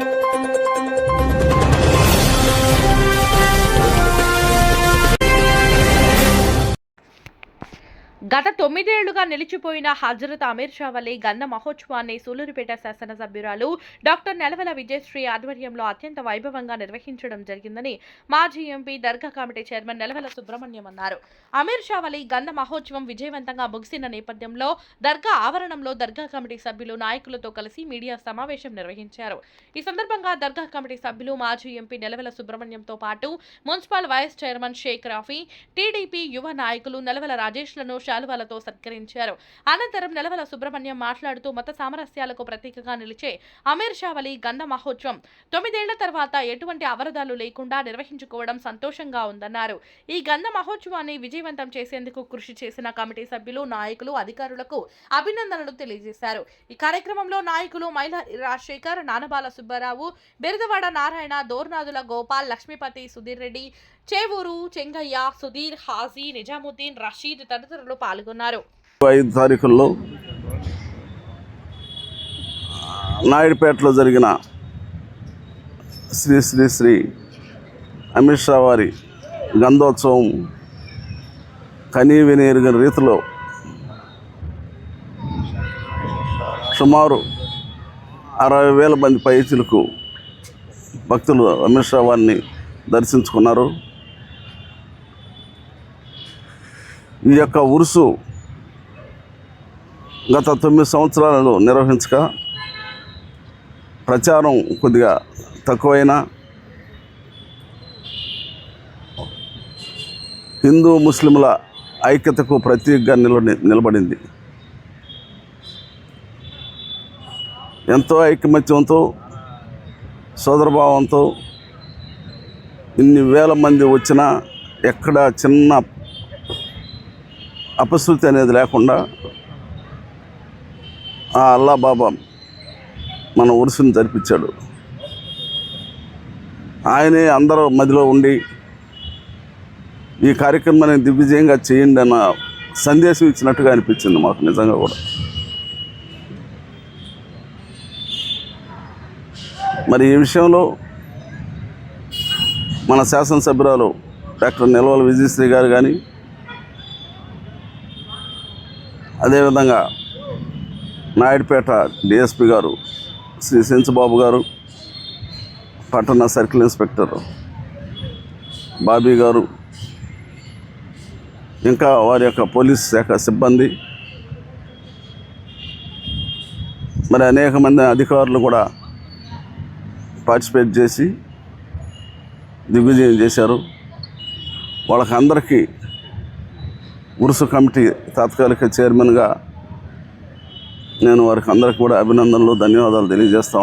Thank you. గత తొమ్మిదేళ్ళుగా నిలిచిపోయిన హజరత్ అమీర్ షా వలీ గంధ మహోత్సవాన్ని సూలూరుపేట శాసనసభ్యురాలు డాక్టర్ నెలవల విజయశ్రీ ఆధ్వర్యంలో అత్యంత వైభవంగా నిర్వహించడం జరిగిందని మాజీ MP dargah committee chairman Nelavala Subrahmanyam అన్నారు. అమీర్ షా వలీ గంధ మహోత్సవం విజయవంతంగా ముగిసిన నేపథ్యంలో దర్గా ఆవరణంలో దర్గా కమిటీ సభ్యులు నాయకులతో కలిసి మీడియా సమావేశం నిర్వహించారు. ఈ సందర్భంగా దర్గా కమిటీ సభ్యులు మాజీ ఎంపీ నెలవల సుబ్రహ్మణ్యంతో పాటు municipal vice chairman Sheikh Rafi TDP యువ నాయకులు నెలవల రాజేష్లను శాలువాలతో సత్కరించారు. అనంతరం నెలవల సుబ్రహ్మణ్యం మాట్లాడుతూ మత సామరస్యాలకు ప్రతీకగా నిలిచే అమీర్ షావలి గంధ మహోత్సవం తొమ్మిదేళ్ళ తర్వాత ఎటువంటి అవరదాలు లేకుండా నిర్వహించుకోవడం సంతోషంగా ఉందన్నారు. ఈ గంధ మహోత్సవాన్ని విజయవంతం చేసేందుకు కృషి చేసిన కమిటీ సభ్యులు నాయకులు అధికారులకు అభినందనలు తెలియజేశారు. ఈ కార్యక్రమంలో నాయకులు మైలారి రాజశేఖర్ నానబాల సుబ్బారావు బిరదవాడ నారాయణ దోర్నాదుల గోపాల్ లక్ష్మీపతి సుధీర్ రెడ్డి చేవూరు చెంగయ్య సుధీర్ హాజీ నిజాముద్దీన్ రషీద్ తదితరులు పాల్గొన్నారు. ఐదు తారీఖుల్లో నాయుడుపేటలో జరిగిన శ్రీ శ్రీ శ్రీ అమిత్ షా వారి గంధోత్సవం కనీవిని ఎరిగిన రీతిలో సుమారు అరవై వేల మంది పైచులకు భక్తులు అమిత్ షా వారిని దర్శించుకున్నారు. ఈ యొక్క ఉరుసు గత తొమ్మిది సంవత్సరాలలో నిర్వహించక ప్రచారం కొద్దిగా తక్కువైనా హిందూ ముస్లింల ఐక్యతకు ప్రతీకగా నిలబడి నిలబడింది. ఎంతో ఐకమత్యంతో సోదరభావంతో ఇన్ని వేల మంది వచ్చినా ఎక్కడ చిన్న అపశృతి అనేది లేకుండా ఆ అల్లా బాబా మన ఉరుసుని జరిపించాడు. ఆయనే అందరూ మదిలో ఉండి ఈ కార్యక్రమాన్ని దిగ్విజయంగా చేయండి అన్న సందేశం ఇచ్చినట్టుగా అనిపించింది మాకు నిజంగా కూడా. మరి ఈ విషయంలో మన శాసనసభ్యురాలు డాక్టర్ నిల్వల విజయశ్రీ గారు కానీ అదేవిధంగా నాయుడుపేట డిఎస్పి గారు శ్రీ సెంచుబాబు గారు పట్టణ సర్కిల్ ఇన్స్పెక్టర్ బాబీ గారు ఇంకా వారి యొక్క పోలీస్ శాఖ సిబ్బంది మరి అనేక మంది అధికారులు కూడా పార్టిసిపేట్ చేసి దిగ్విజయం చేశారు. వాళ్ళకందరికీ ఉరుసు కమిటీ తాత్కాలిక చైర్మన్గా నేను వారికి అందరికీ కూడా అభినందనలు ధన్యవాదాలు తెలియజేస్తాను